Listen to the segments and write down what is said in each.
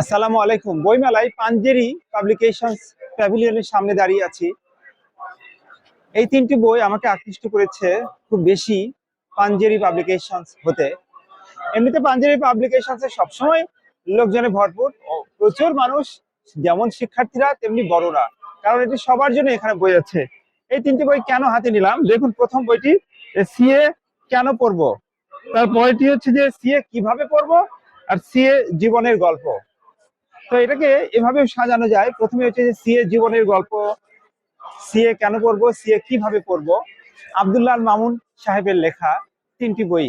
আসসালামু আলাইকুম। বইমেলায় পাঞ্জেরি পাবলিকেশনস প্যাভিলিয়নের সামনে দাঁড়িয়ে আছি। এই তিনটি বই আমাকে আকৃষ্ট করেছে খুব বেশি পাঞ্জেরি পাবলিকেশনস হতে। এমনিতে পাঞ্জেরি পাবলিকেশনসে সবসময় লোকজনে ভরপুর। প্রচুর মানুষ, যেমন শিক্ষার্থীরা, তেমনি বড়রা। কারণ এটি সবার জন্য এখানে বই আছে। এই তিনটি বই কেন হাতে নিলাম? দেখুন, প্রথম বইটি সিএ কেন পড়ব? তারপরেটি হচ্ছে যে সিএ কীভাবে পড়ব? আর সিএ জীবনের গল্প। তো এটাকে এভাবে সাজানো যায়। প্রথমে হচ্ছে যে সিএ জীবনের গল্প সিএ কেন পড়ব সিএ কীভাবে পড়ব? আব্দুল্লাহ মামুন সাহেবের লেখা তিনটি বই।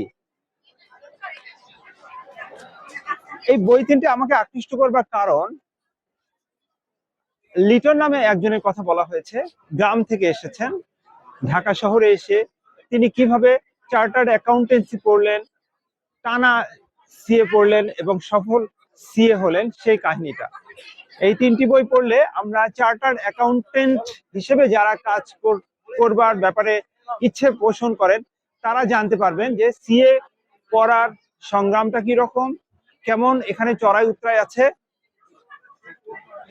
এই বই তিনটি আমাকে আকৃষ্ট করবার কারণ, লিটন নামে একজনের কথা বলা হয়েছে, গ্রাম থেকে এসেছেন। ঢাকা শহরে এসে তিনি কীভাবে চার্টার্ড অ্যাকাউন্টেন্সি পড়লেন, টানা সিএ পড়লেন এবং সফল সিএ হলেন সেই কাহিনীটা। এই তিনটি বই পড়লে আমরা চার্টার্ড অ্যাকাউন্টেন্ট হিসেবে যারা কাজ কর- করবার ব্যাপারে ইচ্ছে পোষণ করেন, তারা জানতে পারবেন যে সিএ পড়ার সংগ্রামটা কি রকম কেমন, এখানে চড়াই উতরাই আছে,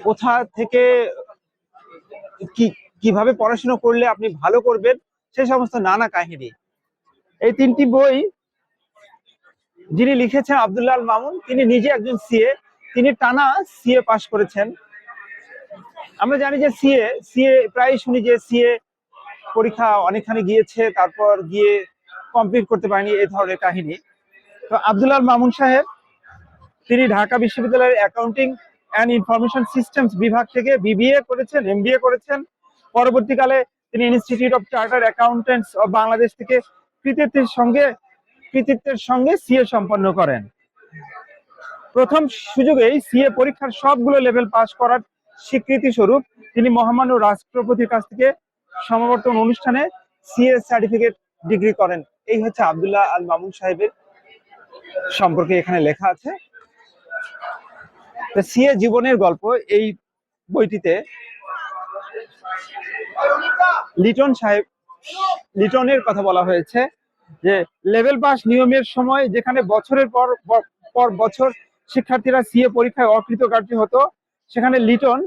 কোথা থেকে কি, কীভাবে পড়াশোনা করলে আপনি ভালো করবেন, সে সমস্ত নানা কাহিনী। এই তিনটি বই যিনি লিখেছেন আব্দুল্লাহ মামুন, তিনি নিজে একজন সিএ তিনি টানা সিএ পাশ করেছেন। আমরা জানি যে সিএ সিএ প্রায় শুনি যে সিএ পরীক্ষা অনেকখানি গিয়েছে, তারপর গিয়ে কমপ্লিট করতে পারেনি এই ধরনের কাহিনী। তো আব্দুল্লাহ মামুন সাহেব, তিনি ঢাকা বিশ্ববিদ্যালয়ের অ্যাকাউন্টিং অ্যান্ড ইনফরমেশন সিস্টেমস বিভাগ থেকে বিবিএ করেছেন এমবিএ করেছেন। পরবর্তীকালে তিনি institute of charter accountants of Bangladesh থেকে কৃতিত্বের সঙ্গে কৃতিত্বের সঙ্গে সিএ সম্পন্ন করেন। প্রথম সুযোগেই সিএ পরীক্ষার সবগুলো লেভেল পাস করার স্বীকৃতি স্বরূপ তিনি মহামান্য রাষ্ট্রপতির কাছ থেকে সমাবর্তন অনুষ্ঠানে সিএ সার্টিফিকেট ডিগ্রি করেন। এই হচ্ছে আব্দুল্লাহ আল মামুন সাহেবের সম্পর্কে এখানে লেখা আছে। সিএ জীবনের গল্প এই বইটিতে লিটন সাহেব, লিটনের কথা বলা হয়েছে। যে লেভেল পাস নিয়মের সময় যেখানে বছরের পর পর বছর শিক্ষার্থীরা সিএ পরীক্ষায় অকৃতকার্য হতো, সেখানে লিটন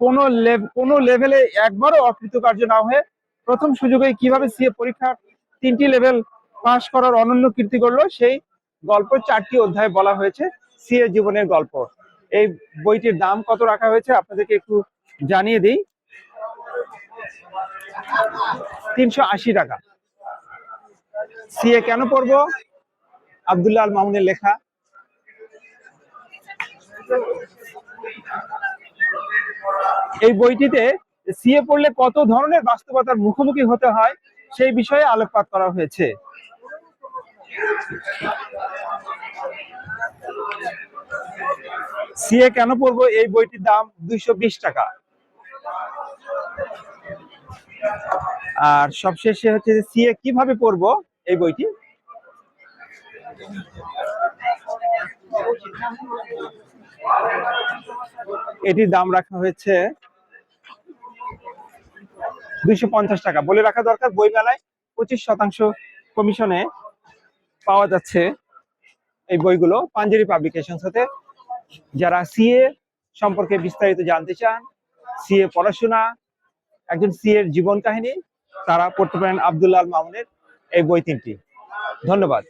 কোনো কোনো লেভেলে একবারও অকৃতকার্য না হয়ে প্রথম সুযোগে কীভাবে সিএ পরীক্ষার তিনটি লেভেল পাস করার অনন্য কীর্তি করল, সেই গল্প চারটি অধ্যায়ে বলা হয়েছে সিএ জীবনের গল্প। এই বইটির দাম কত রাখা হয়েছে আপনাদেরকে একটু জানিয়ে দিই। তিনশো আশি টাকা। সিএ কেন পড়ব? আব্দুল্লাহ আল মামুনের লেখা। এই বইটিতে সিএ পড়লে কত ধরনের বাস্তবতার মুখোমুখি হতে হয় সেই বিষয়ে আলোকপাত করা হয়েছে। সিএ কেন পড়ব? এই বইটির দাম দুইশো বিশ টাকা। আর সবশেষে হচ্ছে সিএ কীভাবে পড়ব? এই বইটি? এটির দাম রাখা হয়েছে দুইশো পঞ্চাশ টাকা। বলে রাখা দরকার বই মেলায় পঁচিশ শতাংশ কমিশনে পাওয়া যাচ্ছে এই বইগুলো। পাঞ্জেরি পাবলিকেশন হতে যারা সিএ সম্পর্কে বিস্তারিত জানতে চান সিএ পড়াশোনা, একজন সিএ এর জীবন কাহিনী, তারা পড়তে পারেন আব্দুল্লাহ মামুনের এই বই তিনটি। ধন্যবাদ।